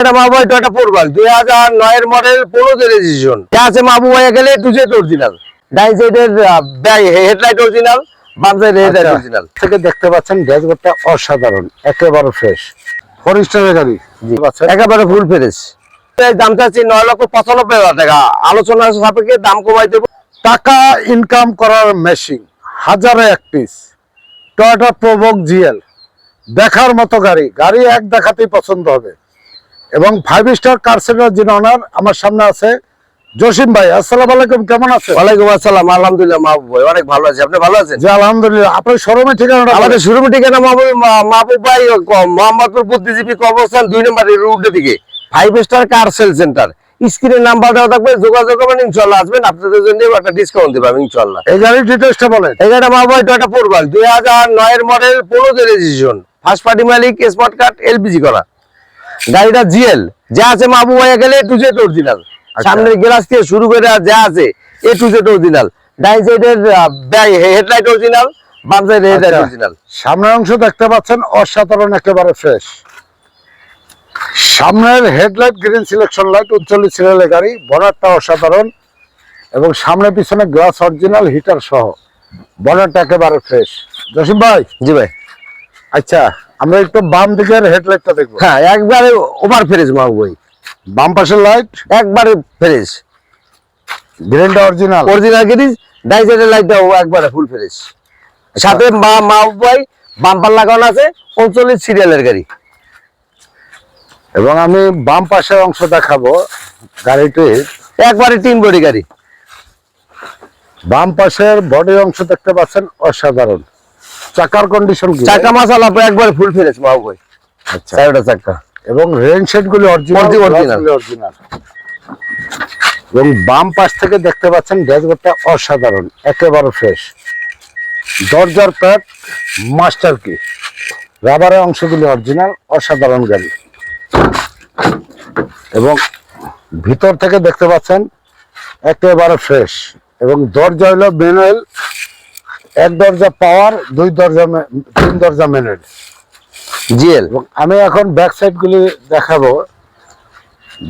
এটা ভাই টয়টা ফোরবাল দুই হাজার নয়ের মডেল পনেরো রেজিস্ট্রেশন যা আছে ভাই গেলে টু জেড অরিজিনাল ডাই সাইডের হেডলাইট অরিজিনাল বাম সাইডের হেডলাইট আচ্ছা, অরিজিনাল থেকে দেখতে পাচ্ছেন ড্যাশবোর্ডটা অসাধারণ একেবারে ফ্রেশ ফরিস্টারের গাড়ি। একেবারে ফুল ফ্রেশ দাম চাচ্ছি নয় লক্ষ পঁচানব্বই হাজার টাকা। আলোচনার সাপেক্ষে দাম কমাই দেবো। টাকা ইনকাম করার মেশিন হাজারে এক পিস টয়োটা প্রবক জিএল দেখার মতো গাড়ি। গাড়ি এক দেখাতেই পছন্দ হবে। এবং ফাইভ স্টার কার সেন্টার যিনি ওনার আমার সামনে আছে জসিম ভাই। আসসালামু আলাইকুম কেমন আছে ওয়ালাইকুম আসসালাম আলহামদুলিল্লাহ মাহবুব ভাই অনেক ভালো আছে। আপনি ভালো আছেন? জি আলহামদুলিল্লাহ। আপনার শোরুমে ঠিকানাটা আমাদের আমাদের শোরুম ঠিকানা মাহবুব মাহবুব ভাই মোহাম্মদপুর বুদ্ধিজীবী কবরস্থান দুই নম্বর রুটের দিকে। Five star car sale centre স্ক্রিনের নাম্বার দেওয়া থাকবে যোগাযোগ করবেন ইনশাল্লাহ আসবেন। আপনাদের জন্য একটা ডিসকাউন্ট দেবো ইনশাল্লাহ এই গাড়ির ডিটেলসটা বলেন। এখানে মাহবুব ভাই টয়টা ফোরবাল দুই হাজার নয়ের মডেল পনেরো রেজিস্ট্রেশন ফার্স্ট পার্টি মালিক স্মার্ট কার্ড এলপিজি করা। গাড়িটা জিএল যা আছে মাহবুব ভাই গেলে টু জেড অরিজিনাল সামনের গ্লাস থেকে শুরু করে যা আছে এ টু জেড অরিজিনাল ডাইন সাইডের হেডলাইট অরিজিনাল বাম সাইডের হেডলাইট। অরিজিনাল সামনের অংশ দেখতে পাচ্ছেন অসাধারণ একেবারে ফ্রেশ সামনের হেডলাইট গ্রিন সিলেকশন লাইট উনচল্লিশ সিরিয়ালের গাড়ি বর্ডারটা অসাধারণ। এবং সামনে পিছনে গ্লাস অরিজিনাল হিটার সহ। বর্ডারটা একেবারে ফ্রেশ জসিম ভাই? জি ভাই। আচ্ছা আমরা একটু বাম দিকের হেডলাইটটা দেখব। হ্যাঁ একবারে ওভার ফ্রেশ মাহবুব ভাই বাম পাশের লাইট? একবারে ফ্রেশ গ্রিনটা অরিজিনাল অরিজিনাল গিরিজ ডাইন সাইডের লাইটটাও একবারে ফুল ফ্রেশ সাথে মা মাহবুব ভাই বাম্পার লাগানো আছে উনচল্লিশ সিরিয়ালের গাড়ি। এবং আমি বাম পাশের অংশ দেখাবো গাড়িটির। একবারে তিন বডি গাড়ি। বাম পাশের বডি অংশ দেখতে পাচ্ছেন অসাধারণ। চাকার কন্ডিশন কি? চাকা মাসালা একবারে ফুল ফ্রেশ মাহবুব ভাই। আচ্ছা। চারটা চাকা। এবং রেন সেট গুলি অরিজিনাল। অরিজিনাল এবং বাম পাশ থেকে দেখতে পাচ্ছেন ড্যাশবোর্ডটা অসাধারণ একেবারে ফ্রেশ দরজার প্যাড মাস্টার কি রাবারের অংশগুলি অরিজিনাল অসাধারণ গাড়ি। এবং ভিতর থেকে দেখতে পাচ্ছেন একেবারে ফ্রেশ এবং দরজা হলো ম্যানুয়াল এক দরজা পাওয়ার দুই দরজা তিন দরজা ম্যানুয়াল জিএল। এবং আমি এখন ব্যাক সাইড গুলি দেখাবো।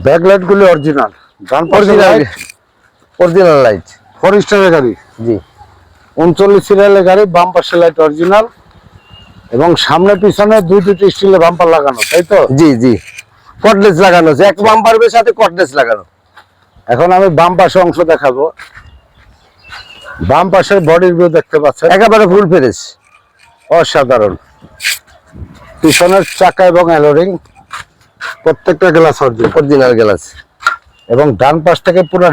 ব্যাক লাইট গুলি অরিজিনাল ডান original light original light four স্টারের গাড়ি। জি। উনচল্লিশ সিরিয়ালের গাড়ি বাম পাশে লাইট অরিজিনাল এবং সামনে পিছনে দুই দুটি স্টিলের বাম্পার লাগানো তাই তো? জি জি। কটলেস লাগানো এক বাম্পারের সাথে কটলেস লাগানো। এখন আমি বাম পাশে অংশ দেখাবো। বাম পাশের বডির ভিউ দেখতে পাচ্ছেন। একেবারে ফুল ফ্রেশ অসাধারণ। পিছনের চাকা এবং অ্যালোরিং প্রত্যেকটা গ্লাস অরিজিনাল গ্লাস। এবং ডান পাশ থেকে পুরো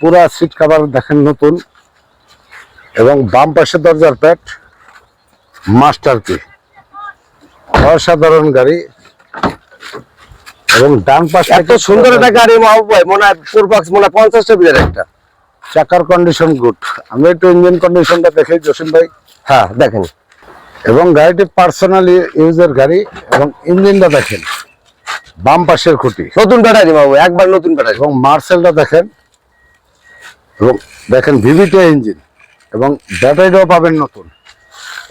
পুরা সিট কভার দেখেন নতুন। এবং বাম পাশে দরজার প্যাট মাস্টার কি অসাধারণ গাড়ি। এবং ডান পাশ এত সুন্দর একটা গাড়ি মাহবুব ভাই মনে হয় মনে হয় পঞ্চাশটা বিলের একটা। চাকার কন্ডিশন গুড আমি একটু ইঞ্জিন কন্ডিশনটা দেখি জসিম ভাই। হ্যাঁ দেখেন। এবং গাড়িটি পার্সোনালি ইউজের গাড়ি এবং ইঞ্জিনটা দেখেন। বাম পাশের খুঁটি। নতুন ব্যাটারি ভাই, একবার নতুন ব্যাটারি। এবং মার্সেলটা দেখেন। এবং দেখেন ভিভিটি ইঞ্জিন এবং ব্যাটারিটাও পাবেন নতুন।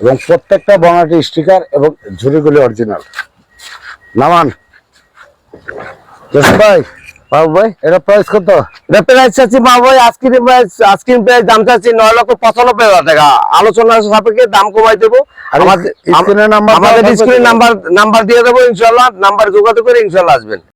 এবং প্রত্যেকটা বনাটি স্টিকার এবং ঝুড়িগুলি অরিজিনাল নামান। ভাই। মাহবুব ভাই এটা প্রাইস কত? এটা প্রাইস চাচ্ছি মাহবুব ভাই আজকের প্রাইস আজকের প্রাইস দাম চাচ্ছি নয় লক্ষ পঁচানব্বই হাজার টাকা। আলোচনার সাপেক্ষে দাম কমাই দেবো। আর আমাদের স্ক্রিনে নাম্বার আমাদের দেওয়া থাকবে স্ক্রিনে তো? নাম্বার নাম্বার দিয়ে দেবো ইনশাল্লাহ। নাম্বার যোগাযোগ করে ইনশাল্লাহ আসবেন।